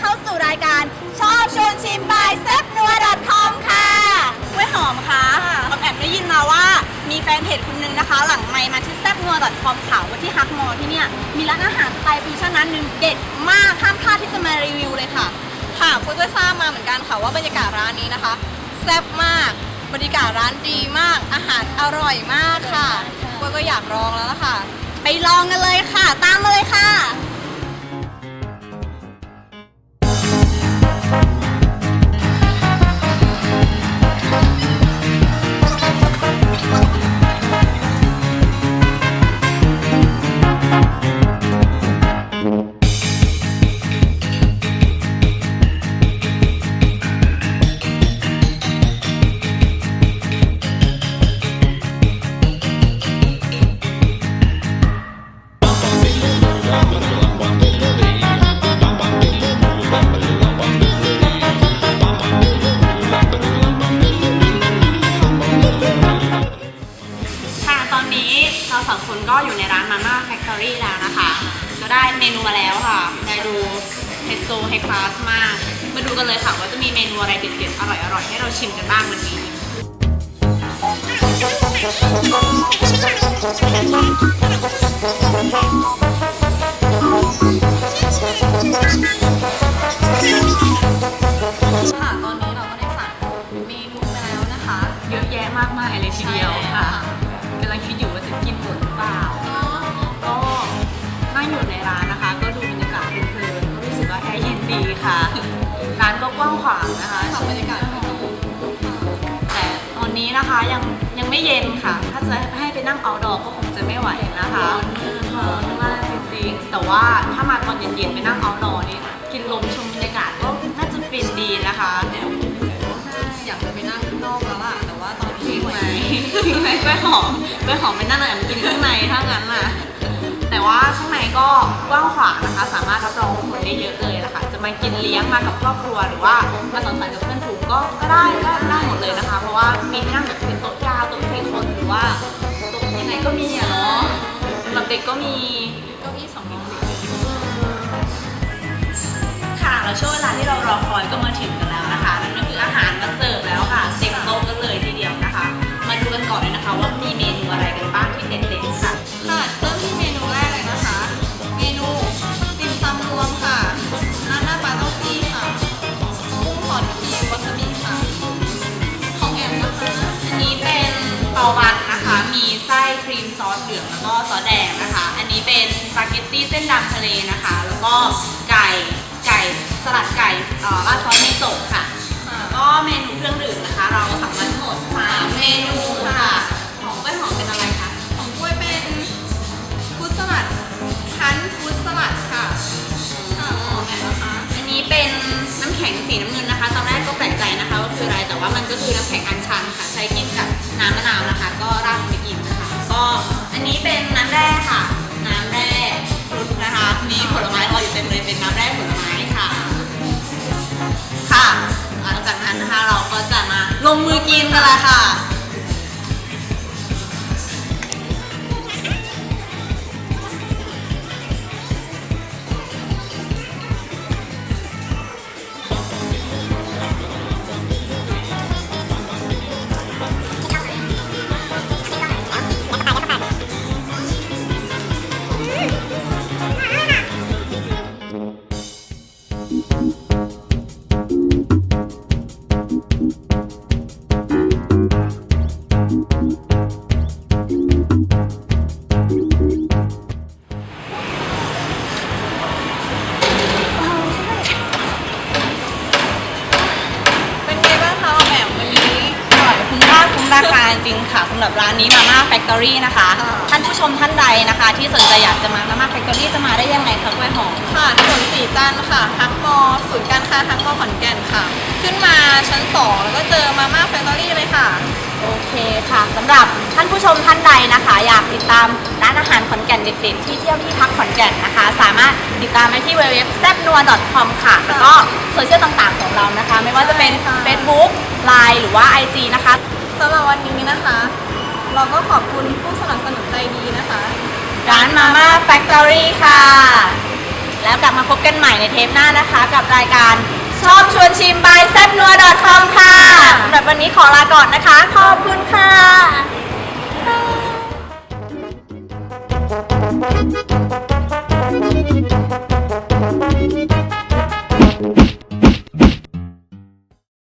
เข้าสู่รายการชอบชวนชิมบายแซ่บนัว .com ค่ะกล้วยหอมคะออมแอบได้ยินมาว่ามีแฟนเพจคนหนึงนะคะ หลังไมค์มาที่แซ่บนัว .com ข่าวว่าที่ฮักมอที่เนี่ย มีร้านอาหารสไตล์ฟิวชั่นนั้นหนึ่งเด็ดมากห้ามพลาดที่จะมารีวิวเลยค่ะ ค่ะปุ้ยก็ทราบมาเหมือนกันค่ะว่าบรรยากาศร้านนี้นะคะแซ่บมากบรรยากาศร้านดีมาก อาหารอร่อยมากค่ะปุ้ยก็อยากลองแล้วล่ะค่ะ ไปลองกันเลยค่ะ ตามมาเลย นนี้เราสองคนก็อยู่ในร้านมาม่าแฟคทอรี่แล้วนะคะ ก็ได้เมนูมาแล้วค่ะ ได้ดูเฮโซไฮคลาสมาก มาดูกันเลยค่ะว่าจะมีเมนูอะไรเด็ดๆ อร่อยๆ ให้เราชิมกันบ้างวันนี้ค่ะานก็กว้างขวางนะคะทำบรรยากาศให้ดูแต่ตอนนี้นะคะยังยังไม่เย็นค่ะ ถ้าจะให้ไปนั่งเอาดอก็คงจะไม่ไหวนะคะร้อนมากจริงๆแต่ว่าถ้ามาตอนเย็นๆไปนั่งเอาดอนี่กินลมชมบรรยากาศก็น่าจะฟินดีนะคะเดี๋ยวอยากจะไปนั่งข้างนอกแล้วล่ะแต่ว่าตอนจรินี้งไหมจริงไหมกล้วยหอมกล้วยหอมไปนั่งแอบกินข้างในถ้างั้นน่ะ ก็กว้างขวางนะคะ สามารถรับรองคนได้เยอะเลยนะคะ จะมากินเลี้ยงมากับครอบครัวหรือว่ามาสังสรรค์กับเพื่อนฝูงก็ก็ได้ได้ได้หมดเลยนะคะ เพราะว่ามีที่นั่งแบบเป็นโต๊ะยาวโต๊ะสี่คนหรือว่าโต๊ะยังไงก็มีอะเนาะสำหรับเด็กก็มีเก้าอี้สองนิ้วค่ะแล้วช่วงเวลาที่เรารอคอยก็มา ครีมซอสเหลืองแล้วก็ซอสแดงนะคะ อันนี้เป็นสปาเกตตี้เส้นดำทะเลนะคะ แล้วก็ไก่ไก่สลัดไก่เอ่อราดซอสมิโซะค่ะแล้วก็เมนูเครื่องดื่มนะคะ เราสั่งมาทั้งหมดสามเมนูค่ะ ของกล้วยหอมเป็นอะไรคะ ของกล้วยเป็นฟรุตสลัดชั้นฟรุตสลัดค่ะค่ะของแอมนะคะ อันนี้เป็นน้ำแข็งสีน้ำเงินนะคะ ตอนแรกก็แปลกใจนะคะว่าคืออะไร แต่ว่ามันก็คือน้ำแข็งอัญชันค่ะ ใช้กินกับน้ำมะนาว อันนี้เป็นน้ำแร่ค่ะ น้ำแร่ฟรุตนะคะ มีผลไม้รออยู่เต็มเลยเป็นน้ำแร่ผลไม้ค่ะ ค่ะ หลังจากนั้นนะคะเราก็จะมาลงมือกิน ราคาจริง ๆ ค่ะสำหรับร้านนี้มาม่าแฟคทอรี่นะคะ ค่ะ ท่านผู้ชมท่านใดนะคะ ที่สนใจอยากจะมามาม่าแฟคทอรี่จะมาได้ยังไงคะกล้วยหอม ค่ะถนนสีจันทร์ค่ะฮักมอศูนย์การค้าฮักมอขอนแก่นค่ะ ขึ้นมาชั้น2แล้วก็เจอมาม่าแฟคทอรี่เลยค่ะ โอเคค่ะสำหรับท่านผู้ชมท่านใดนะคะ อยากติดตามร้านอาหารขอนแก่นเด็ดๆที่เที่ยวที่พักขอนแก่นนะคะ สามารถติดตามได้ที่ www แซบนัว .com ค่ะ แล้วก็โซเชียลต่างๆของเรานะคะ ไม่ว่าจะเป็น ใช่ค่ะ Facebook Line หรือว่า IG นะคะ สำหรับวันนี้นะคะ เราก็ขอบคุณผู้สนับสนุนใจดีนะคะ ร้านมาม่าแฟคทอรี่ค่ะ แล้วกลับมาพบกันใหม่ในเทปหน้านะคะ กับรายการชอบชวนชิม by แซ่บนัว .com ค่ะสำหรับวันนี้ขอลาก่อนนะคะ ขอบคุณค่ะ Thank